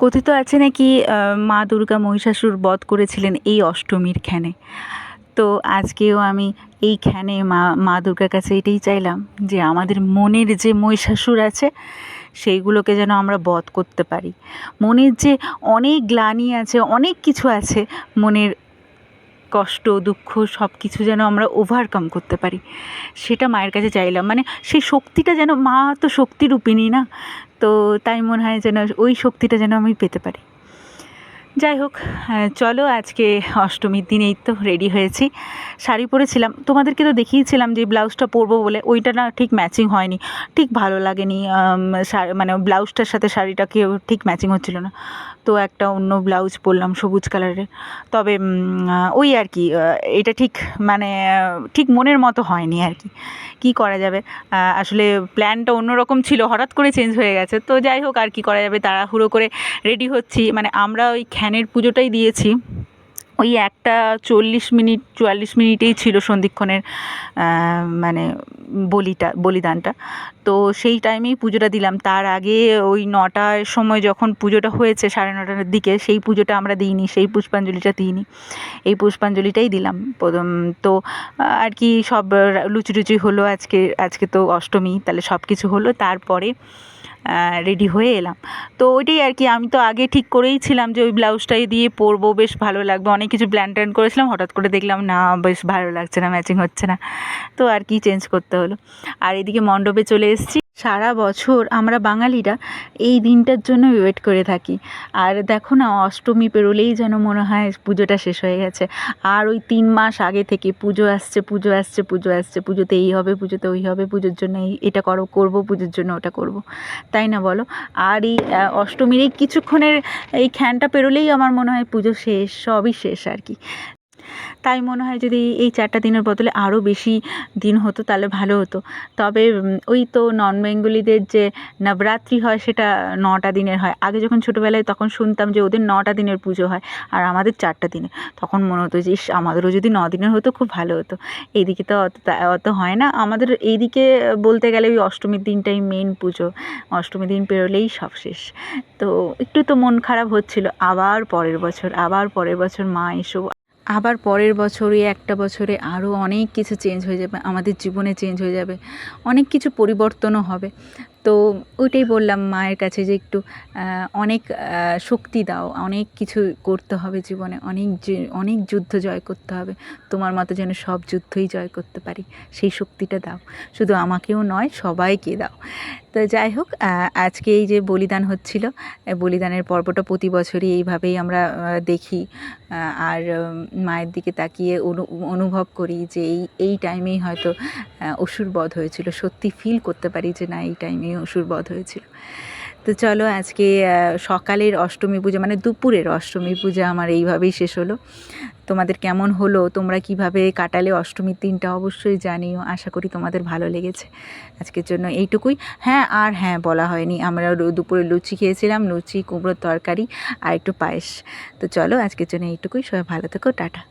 কথিত আছে নাকি মা দুর্গা মহিষাসুর বধ করেছিলেন এই অষ্টমীর ক্ষণে? তো আজকেও আমি এই ক্ষণে মা মা দুর্গার কাছে এটাই চাইলাম যে আমাদের মনের যে মহিষাসুর আছে, সেইগুলোকে যেন আমরা বধ করতে পারি। মনের যে অনেক গ্লানি আছে, অনেক কিছু আছে মনের কষ্ট, দুঃখ সব কিছু যেন আমরা ওভারকাম করতে পারি। সেটা মায়ের কাছে চাইলাম। মানে সেই শক্তিটা যেন মা তো শক্তিরূপিণী না? তো তাই মনে হয় যেন ওই শক্তিটা যেন আমি পেতে পারি। যাই হোক চলো আজকে অষ্টমীর দিন এই তো রেডি হয়েছি। শাড়ি পরেছিলাম। তোমাদেরকে তো দেখিয়েছিলাম যে ব্লাউজটা পরবো বলে। ওইটা না ঠিক ম্যাচিং হয়নি। ঠিক ভালো লাগেনি। মানে ব্লাউজটার সাথে শাড়িটা কেউ ঠিক ম্যাচিং হচ্ছিল না। তো একটা অন্য ব্লাউজ পরলাম সবুজ কালারের। তবে ওই আর কি এটা ঠিক মানে ঠিক মনের মতো হয়নি আর কি। কী করা যাবে? আসলে প্ল্যানটা অন্যরকম ছিল। হঠাৎ করে চেঞ্জ হয়ে গেছে। তো যাই হোক, আর কি করা যাবে? তাড়াহুড়ো করে রেডি হচ্ছি। মানে আমরা ওই খ্যানের পুজোটাই দিয়েছি। ওই একটা চল্লিশ মিনিট, চুয়াল্লিশ মিনিটেই ছিল সন্ধিক্ষণের মানে বলিটা, বলিদানটা। তো সেই টাইমেই পুজোটা দিলাম। তার আগে ওই নটার সময় যখন পুজোটা হয়েছে, সাড়ে নটার দিকে, সেই পুজোটা আমরা দিইনি, সেই পুষ্পাঞ্জলিটা দিইনি। এই পুষ্পাঞ্জলিটাই দিলাম। প্রথম তো আর কি সব লুচি টুচি হলো আজকে আজকে তো অষ্টমী, তাহলে সব কিছু হলো। তারপরে রেডি হয়ে এলাম। তো ওইটাই আর কি, আমি তো আগে ঠিক করেই ছিলাম যে ওই ব্লাউজটাই দিয়ে পরবো, বেশ ভালো লাগবে। অনেক কিছু প্ল্যান ট্যান করেছিলাম, হঠাৎ করে দেখলাম, না, বেশ ভালো লাগছে না ম্যাচিং হচ্ছে না। তো আর কি চেঞ্জ করতে হলো। আর এদিকে মণ্ডপে চলে এসেছি। সারা বছর আমরা বাঙালিরা এই দিনটার জন্য ওয়েট করে থাকি। আর দেখো না, অষ্টমী পেরোলেই যেন মনে হয় পুজোটা শেষ হয়ে গেছে। আর ওই তিন মাস আগে থেকে পুজো আসছে পুজো আসছে পুজো আসছে পুজোতে এই হবে পুজোতে ওই হবে, পুজোর জন্য এই এটা করো, করব, পুজোর জন্য ওটা করব। তাই না বলো? আর এই অষ্টমীর এই কিছুক্ষণের এই খ্যানটা পেরোলেই আমার মনে হয় পুজো শেষ, সবই শেষ আর কি। তাই মনে হয় যদি এই চারটা দিনের বদলে আরও বেশি দিন হতো তাহলে ভালো হতো। তবে ওই তো নন বেঙ্গলিদের যে নবরাত্রি হয় সেটা নটা দিনের হয়। আগে যখন ছোটোবেলায় তখন শুনতাম যে ওদের নটা দিনের পুজো হয় আর আমাদের চারটা দিনের তখন মনে হতো যে, ইস, আমাদেরও যদি ন দিনের হতো খুব ভালো হতো। এইদিকে তো অত অত হয় না। আমাদের এইদিকে বলতে গেলে ওই অষ্টমীর দিনটাই মেন পুজো। অষ্টমীর দিন পেরোলেই সব শেষ। তো একটু তো মন খারাপ হচ্ছিল। আবার পরের বছর, আবার পরের বছর মা এসো। আবার পরের বছরে, একটা বছরে আরও অনেক কিছু চেঞ্জ হয়ে যাবে, আমাদের জীবনে চেঞ্জ হয়ে যাবে, অনেক কিছু পরিবর্তনও হবে। তো ওইটাই বললাম মায়ের কাছে যে একটু অনেক শক্তি দাও, অনেক কিছু করতে হবে জীবনে, অনেক অনেক যুদ্ধ জয় করতে হবে, তোমার মতো যেন সব যুদ্ধই জয় করতে পারি, সেই শক্তিটা দাও, শুধু আমাকেও নয়, সবাইকে দাও। তো যাই হোক আজকে এই যে বলিদান হচ্ছিল বলিদানের পর্বটা প্রতি বছরই এইভাবেই আমরা দেখি আর মায়ের দিকে তাকিয়ে অনু, অনুভব করি যে এই এই টাইমেই হয়তো অসুর বধ হয়েছিল, সত্যি ফিল করতে পারি যে না এই টাইমেই অসুর বধ হয়েছিল। তো চলো আজকে সকালের অষ্টমী পূজা মানে দুপুরের অষ্টমী পূজা আমার এইভাবেই শেষ হলো। তোমাদের কেমন হলো? তোমরা কীভাবে কাটালে অষ্টমীর দিনটা অবশ্যই জানিও। আশা করি তোমাদের ভালো লেগেছে। আজকের জন্য এইটুকুই। হ্যাঁ আর হ্যাঁ বলা হয়নি। আমরা দুপুরে লুচি খেয়েছিলাম, লুচি, কুমড়োর তরকারি আর একটু পায়েস। তো চলো আজকের জন্য এইটুকুই। সবাই ভালো থেকো। টাটা।